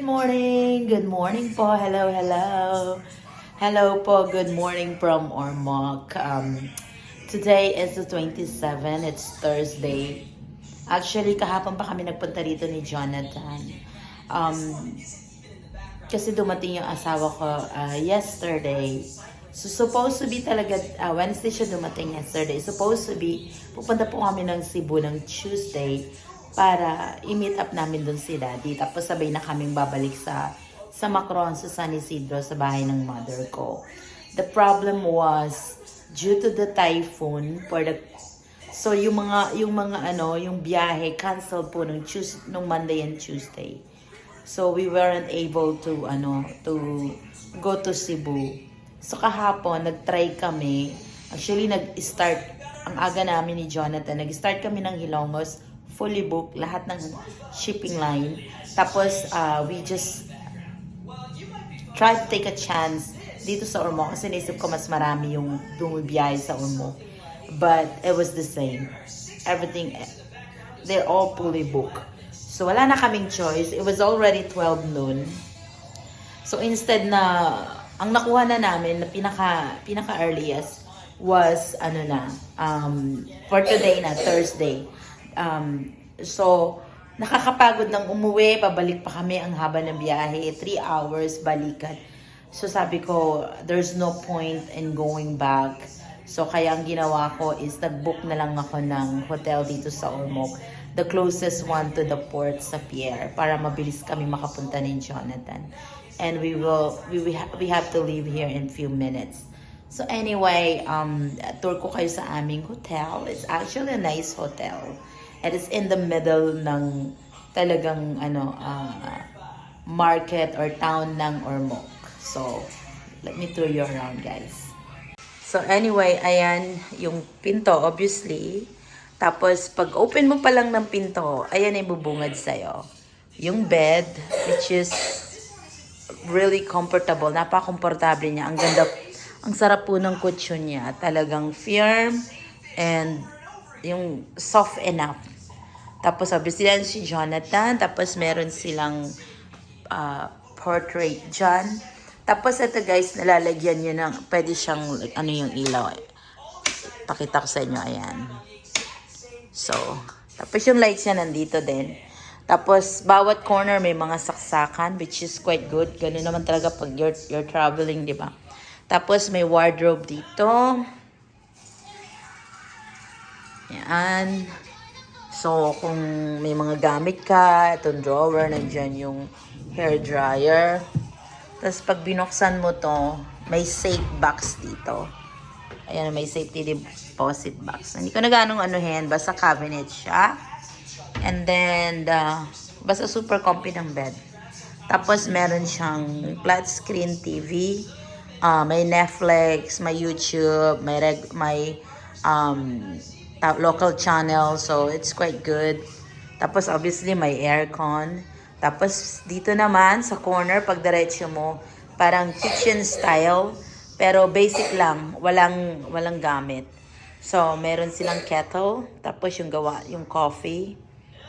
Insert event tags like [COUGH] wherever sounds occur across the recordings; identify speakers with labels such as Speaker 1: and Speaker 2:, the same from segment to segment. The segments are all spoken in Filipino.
Speaker 1: morning! Good morning po. Hello, hello. Hello po. Good morning from Ormoc. Um, today is the 27. It's Thursday. Actually, kahapon pa kami nagpunta rito ni Jonathan. Um, kasi dumating yung asawa ko uh, yesterday. So, supposed to be talaga, uh, Wednesday siya dumating yesterday. Supposed to be, pupunta po kami ng Cebu ng Tuesday para i-meet up namin dun si Daddy. Tapos sabay na kaming babalik sa sa Macron, sa San Isidro, sa bahay ng mother ko. The problem was, due to the typhoon, for the So yung mga yung mga ano, yung biyahe cancel po nung Tuesday, nung Monday and Tuesday. So we weren't able to ano to go to Cebu. So kahapon nag-try kami. Actually nag-start ang aga namin ni Jonathan. Nag-start kami ng Hilongos, fully booked lahat ng shipping line. Tapos uh, we just try to take a chance dito sa Ormo kasi naisip ko mas marami yung bumibiyahe sa Ormo. But it was the same. Everything, they're all fully booked. So wala na kaming choice. It was already 12 noon. So instead na, ang nakuha na namin na pinaka, pinaka earliest was ano na, um, for today na, Thursday. Um, so, nakakapagod ng umuwi, pabalik pa kami ang haba ng biyahe, 3 hours balikan. So sabi ko, there's no point in going back. So kaya ang ginawa ko is nag-book na lang ako ng hotel dito sa Ormoc. The closest one to the port sa Pierre para mabilis kami makapunta ni Jonathan. And we will we we, ha- we have to leave here in few minutes. So anyway, um tour ko kayo sa aming hotel. It's actually a nice hotel. It is in the middle ng talagang ano uh, market or town ng Ormoc. So, let me tour you around, guys. So, anyway, ayan yung pinto, obviously. Tapos, pag open mo pa lang ng pinto, ayan ay bubungad sa'yo. Yung bed, which is really comfortable. Napaka-komportable niya. Ang ganda, ang sarap po ng kutsyon niya. Talagang firm and yung soft enough. Tapos, obviously, yan si Jonathan. Tapos, meron silang uh, portrait dyan. Tapos ito guys, nalalagyan nyo ng, pwede siyang, ano yung ilaw. Pakita ko sa inyo, ayan. So, tapos yung lights niya nandito din. Tapos, bawat corner may mga saksakan, which is quite good. Ganun naman talaga pag you're, you're traveling, di ba? Tapos, may wardrobe dito. Yan. So, kung may mga gamit ka, itong drawer, nandyan yung hair dryer. Tapos pag binuksan mo to, may safe box dito. Ayan, may safety deposit box. Hindi ko na ganong anuhin, basta cabinet siya. And then, the, basta super comfy ng bed. Tapos meron siyang flat screen TV. ah may Netflix, may YouTube, may reg, may um, local channel. So, it's quite good. Tapos obviously may aircon. Tapos dito naman sa corner pag diretso mo, parang kitchen style, pero basic lang, walang walang gamit. So, meron silang kettle, tapos yung gawa, yung coffee,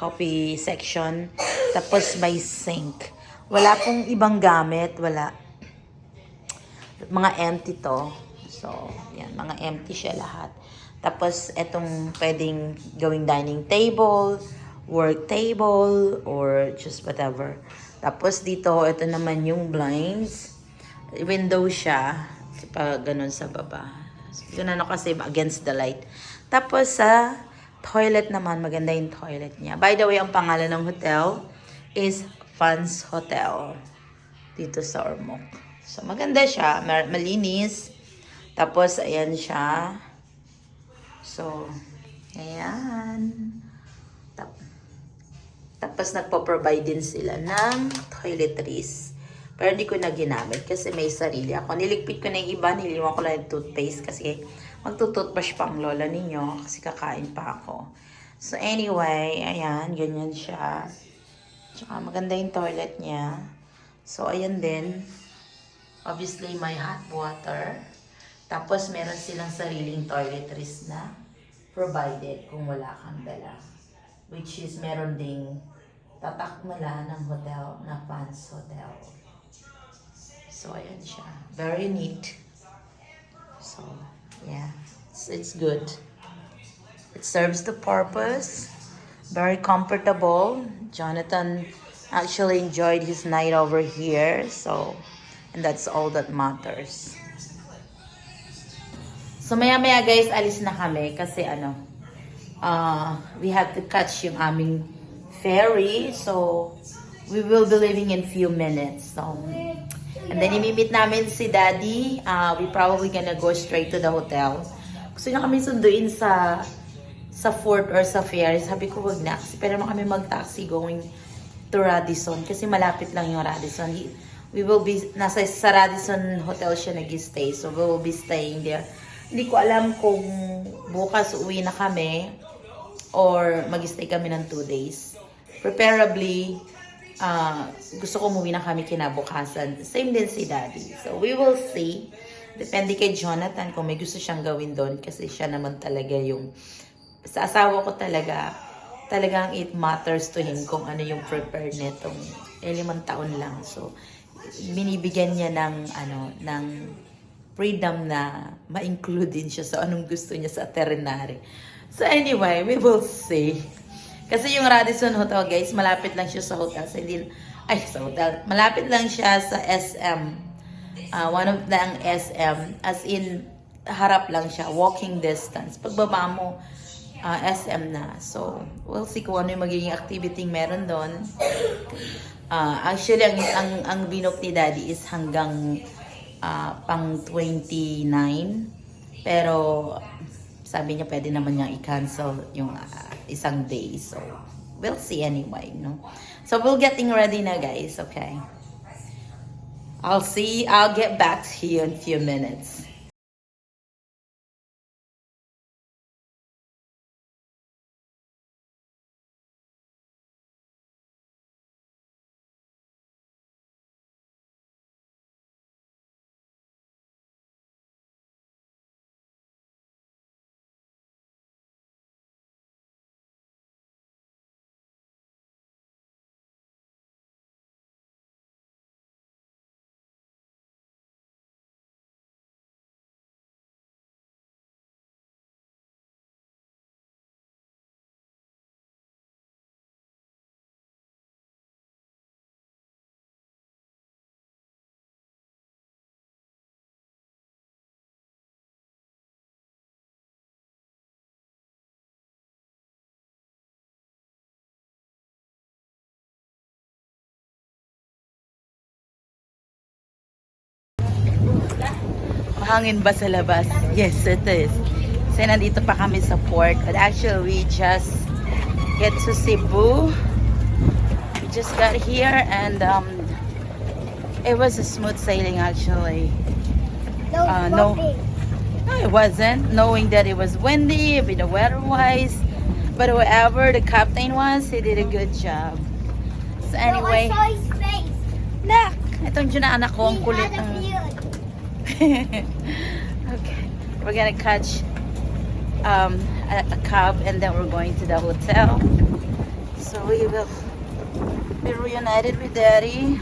Speaker 1: coffee section, tapos may sink. Wala pong ibang gamit, wala. Mga empty to. So, yan, mga empty siya lahat. Tapos, etong pwedeng gawing dining table, work table, or just whatever. Tapos dito, ito naman yung blinds. Window siya. Pa ganun sa baba. Ganun ako kasi against the light. Tapos sa toilet naman, maganda yung toilet niya. By the way, ang pangalan ng hotel is Fans Hotel. Dito sa Ormoc. So maganda siya. Malinis. Tapos, ayan siya. So, ayan. Tap- tapos nagpo-provide din sila ng toiletries. Pero hindi ko na ginamit kasi may sarili ako. Niligpit ko na yung iba, niliwan ko lang yung toothpaste kasi magtutoothbrush pa ang lola ninyo kasi kakain pa ako. So anyway, ayan, ganyan siya. Tsaka maganda yung toilet niya. So ayan din. Obviously, may hot water. Tapos meron silang sariling toiletries na provided kung wala kang dala. Which is meron ding tatak nila ng hotel na Fans Hotel. So, ayan siya. Very neat. So, yeah. It's, it's good. It serves the purpose. Very comfortable. Jonathan actually enjoyed his night over here. So, and that's all that matters. So, maya-maya guys, alis na kami kasi ano, uh, we have to catch yung aming ferry. So, we will be leaving in few minutes. So, and then imimit namin si Daddy. Uh, we probably gonna go straight to the hotel. Gusto niya kami sunduin sa sa fort or sa ferry. Sabi ko, wag na. Kasi pwede naman kami mag-taxi going to Radisson. Kasi malapit lang yung Radisson. We will be, nasa sa Radisson Hotel siya nag-stay. So, we will be staying there. Hindi ko alam kung bukas uwi na kami or mag-stay kami ng two days. Preferably, ah, gusto ko umuwi na kami kinabukasan. Same din si Daddy. So, we will see. Depende kay Jonathan kung may gusto siyang gawin doon kasi siya naman talaga yung sa asawa ko talaga talagang it matters to him kung ano yung prepare nitong eh, taon lang. So, binibigyan niya ng ano ng freedom na ma-include din siya sa anong gusto niya sa itinerary. So anyway, we will see. Kasi yung Radisson Hotel, guys, malapit lang siya sa hotel. So, hindi, ay, sa hotel. Malapit lang siya sa SM. Ah, one of the SM. As in, harap lang siya. Walking distance. Pagbaba mo, ah, SM na. So, we'll see kung ano yung magiging activity meron doon. Ah, actually, ang, ang, ang binok ni Daddy is hanggang ah, pang 29. Pero, sabi niya pwede naman niya i-cancel yung ah, isang day. So, we'll see anyway, no? So, we're getting ready na, guys, okay? I'll see, I'll get back to you in few minutes. Mahangin ba sa labas? Yes, it is. Kasi nandito pa kami sa port. But actually, we just get to Cebu. We just got here and um, it was a smooth sailing actually.
Speaker 2: No,
Speaker 1: Uh, no. No, it wasn't. Knowing that it was windy, with the weather-wise. But whoever the captain was, he did a good job. So anyway,
Speaker 2: No, I saw his face.
Speaker 1: nak, itong dyan na anak ko, ang kulit
Speaker 2: a
Speaker 1: ng... [LAUGHS] we're gonna catch um, a, a cab and then we're going to the hotel. So we will be reunited with Daddy.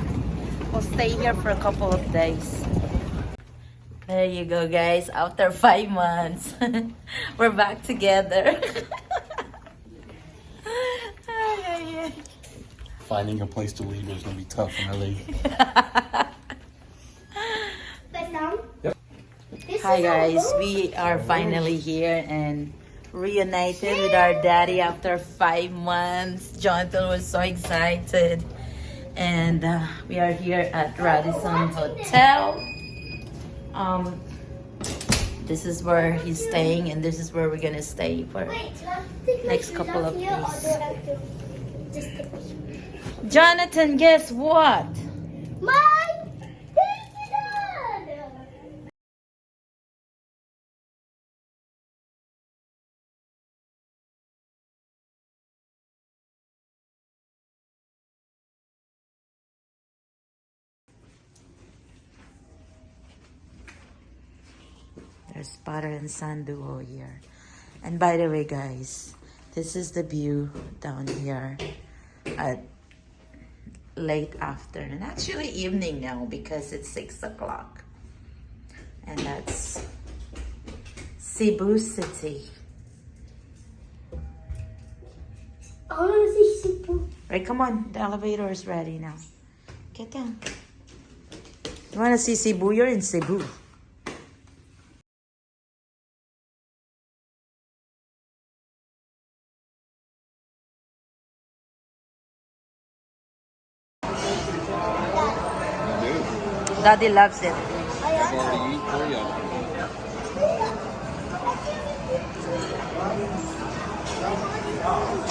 Speaker 1: We'll stay here for a couple of days. There you go, guys. After five months, [LAUGHS] we're back together. [LAUGHS]
Speaker 3: Finding a place to leave is gonna be tough in LA. [LAUGHS]
Speaker 2: But now,
Speaker 3: Yep.
Speaker 2: this
Speaker 1: Hi guys, we are finally here and reunited with our daddy after five months. Jonathan was so excited. And uh, we are here at Radisson Hotel. Um, this is where he's staying and this is where we're gonna stay for next couple of days. Jonathan, guess what? There's Butter and Sun Duo here. And by the way, guys, this is the view down here at late afternoon. Actually, evening now because it's 6 o'clock. And that's Cebu City.
Speaker 2: I want to see Cebu.
Speaker 1: Right, come on. The elevator is ready now. Get down. You want to see Cebu? You're in Cebu. Daddy loves it.
Speaker 3: I've